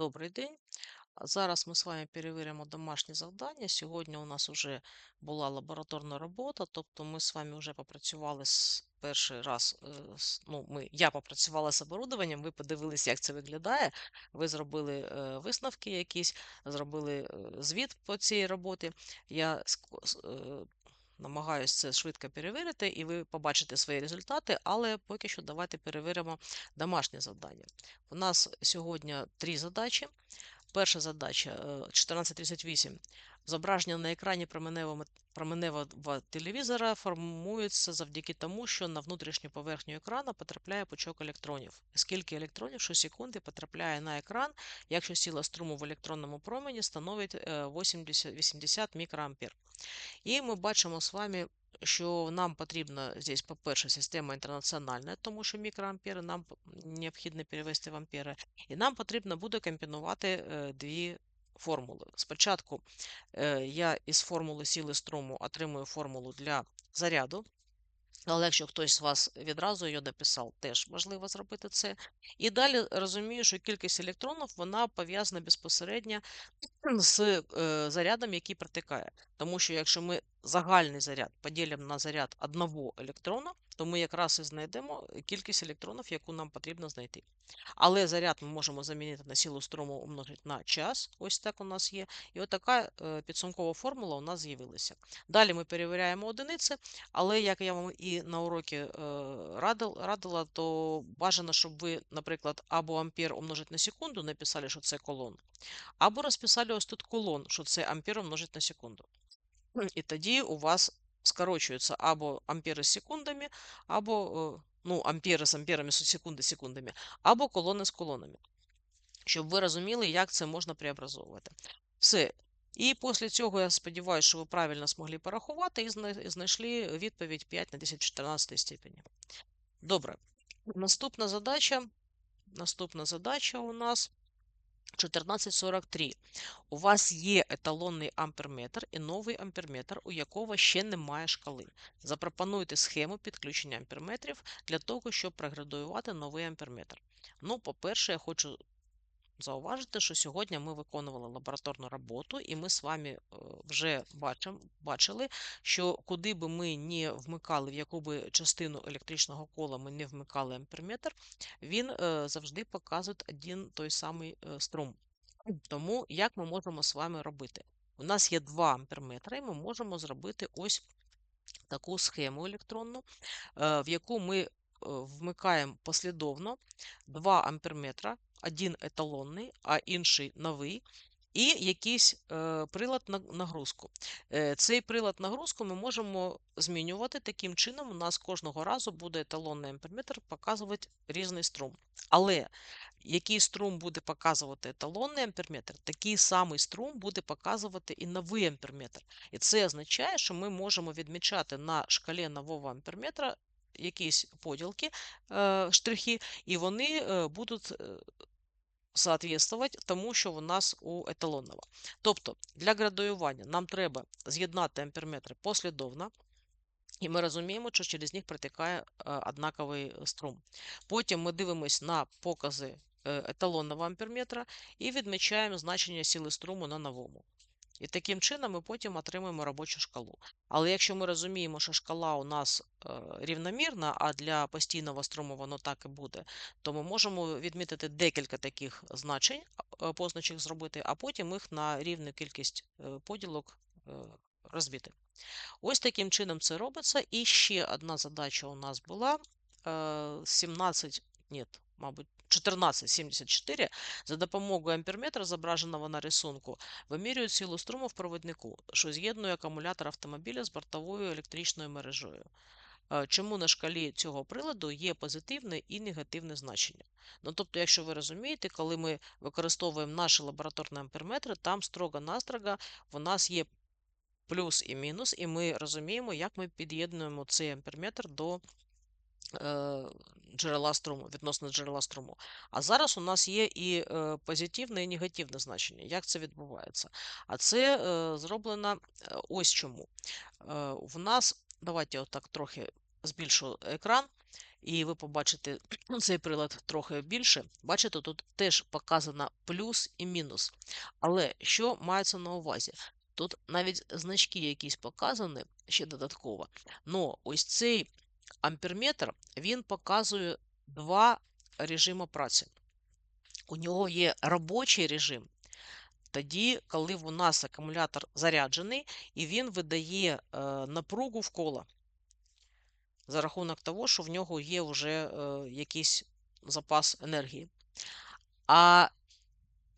Добрий день. Зараз ми з вами перевіримо домашнє завдання. Сьогодні у нас вже була лабораторна робота, тобто ми з вами вже попрацювали з перший раз. е, Ну, ми, я попрацювала з оборудованням, ви подивилися, як це виглядає. Ви зробили е, висновки якісь, зробили е, звіт по цій роботі. Я намагаюся це швидко перевірити, і ви побачите свої результати, але поки що давайте перевіримо домашнє завдання. У нас сьогодні три задачі. Перша задача е, 1438. Зображення на екрані променевого, телевізора формується завдяки тому, що на внутрішню поверхню екрану потрапляє пучок електронів. Скільки електронів щосекунди потрапляє на екран, якщо сила струму в електронному промені становить е, 80, 80 мікроампер. І ми бачимо з вами, що нам потрібна здесь, по-перше, система інтернаціональна, тому що мікроампери нам необхідно перевести в ампери. І нам потрібно буде комбінувати е, дві формули. Спочатку е, я із формули сили струму отримую формулу для заряду. Але якщо хтось з вас відразу її написав, теж можливо зробити це. І далі розумію, що кількість електронів вона пов'язана безпосередньо з е, зарядом, який протикає. Тому що якщо ми загальний заряд поділимо на заряд одного електрона, то ми якраз і знайдемо кількість електронів, яку нам потрібно знайти. Але заряд ми можемо замінити на силу струму умножити на час. Ось так у нас є. І отака е, підсумкова формула у нас з'явилася. Далі ми перевіряємо одиниці, але як я вам і на уроці е, радила, то бажано, щоб ви, наприклад, або ампер умножити на секунду, написали, що це колон, або розписали ось тут колон, що це ампер умножить на секунду. І тоді у вас скорочуються або ампери секундами, або е, ну, ампери з амперами, секунди секундами, або колони з колонами. Щоб ви розуміли, як це можна преобразовувати. Все. І після цього я сподіваюся, що ви правильно змогли порахувати і знайшли відповідь 5 на 10 14 степені. Добре. Наступна задача. Наступна задача у нас 1443. У вас є еталонний амперметр і новий амперметр, у якого ще немає шкали. Запропонуйте схему підключення амперметрів для того, щоб проградуювати новий амперметр. Ну, по-перше, я хочу зауважити, що сьогодні ми виконували лабораторну роботу, і ми з вами е, вже бачили, що куди би ми не вмикали, в яку би частину електричного кола ми не вмикали амперметр, він е, завжди показує один той самий е, струм. Тому як ми можемо з вами робити? У нас є 2 амперметри, і ми можемо зробити ось таку схему електронну, в яку ми вмикаємо послідовно 2 амперметра, один еталонний, а інший новий, і якийсь е, прилад на нагрузку. Е, цей прилад нагрузку ми можемо змінювати таким чином. У нас кожного разу буде еталонний амперметр показувати різний струм. Але який струм буде показувати еталонний амперметр, такий самий струм буде показувати і новий амперметр. І це означає, що ми можемо відмічати на шкалі нового амперметра якісь поділки, е, штрихи, і вони е, будуть е, соответствувати тому, що у нас у еталонного. Тобто для градуювання нам треба з'єднати амперметри послідовно. І ми розуміємо, що через них протікає однаковий струм. Потім ми дивимося на покази еталонного амперметра і відмічаємо значення сили струму на новому. І таким чином ми потім отримуємо робочу шкалу. Але якщо ми розуміємо, що шкала у нас е, рівномірна, а для постійного струму воно так і буде, то ми можемо відмітити декілька таких значень, е, позначок зробити, а потім їх на рівну кількість е, поділок розбити. Ось таким чином це робиться. І ще одна задача у нас була е, 17, ні, мабуть, 1474. За допомогою амперметра, зображеного на рисунку, вимірюють силу струму в провіднику, що з'єднує акумулятор автомобіля з бортовою електричною мережею. Е, Чому на шкалі цього приладу є позитивне і негативне значення? Ну, тобто, якщо ви розумієте, коли ми використовуємо наші лабораторні амперметри, там строго-настрого у нас є плюс і мінус, і ми розуміємо, як ми під'єднуємо цей амперметр до джерела струму, відносно джерела струму. А зараз у нас є і е, позитивне і негативне значення. Як це відбувається? А це е, зроблено е, ось чому. Е, в нас, давайте отак трохи збільшу екран. і ви побачите цей прилад трохи більше, бачите, тут теж показано плюс і мінус. Але що мається на увазі? Тут навіть значки якісь показані ще додатково. Но ось цей амперметр він показує два режими праці. У нього є робочий режим. Тоді, коли у нас акумулятор заряджений, і він видає е, напругу в коло за рахунок того, що в нього є вже е, якийсь запас енергії. А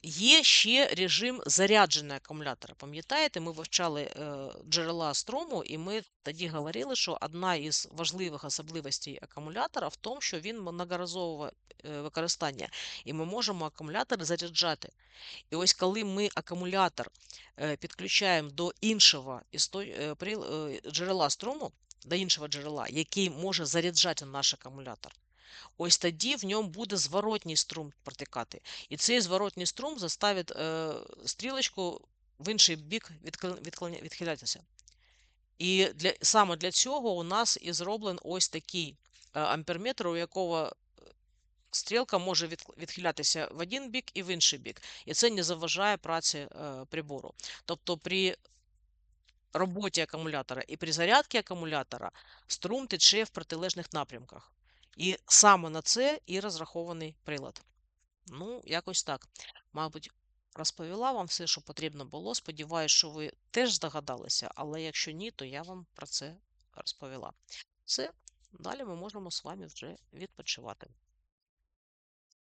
є ще режим зарядженого акумулятора. Пам'ятаєте, ми вивчали е, джерела струму, і ми тоді говорили, що одна із важливих особливостей акумулятора в тому, що він многоразове е, використання, і ми можемо акумулятор заряджати. І ось коли ми акумулятор е, підключаємо до іншого джерела струму, до іншого джерела, який може заряджати наш акумулятор, ось тоді в ньому буде зворотній струм протікати. І цей зворотній струм заставить е, стрілочку в інший бік відхилятися. І для, саме для цього у нас і зроблений ось такий е, амперметр, у якого стрілка може відхилятися в один бік і в інший бік. І це не заважає праці е, прибору. Тобто при роботі акумулятора і при зарядці акумулятора струм тече в протилежних напрямках. І саме на це і розрахований прилад. Ну, якось так. Мабуть, розповіла вам все, що потрібно було. Сподіваюсь, що ви теж здогадалися, але якщо ні, то я вам про це розповіла. Все, далі ми можемо з вами вже відпочивати.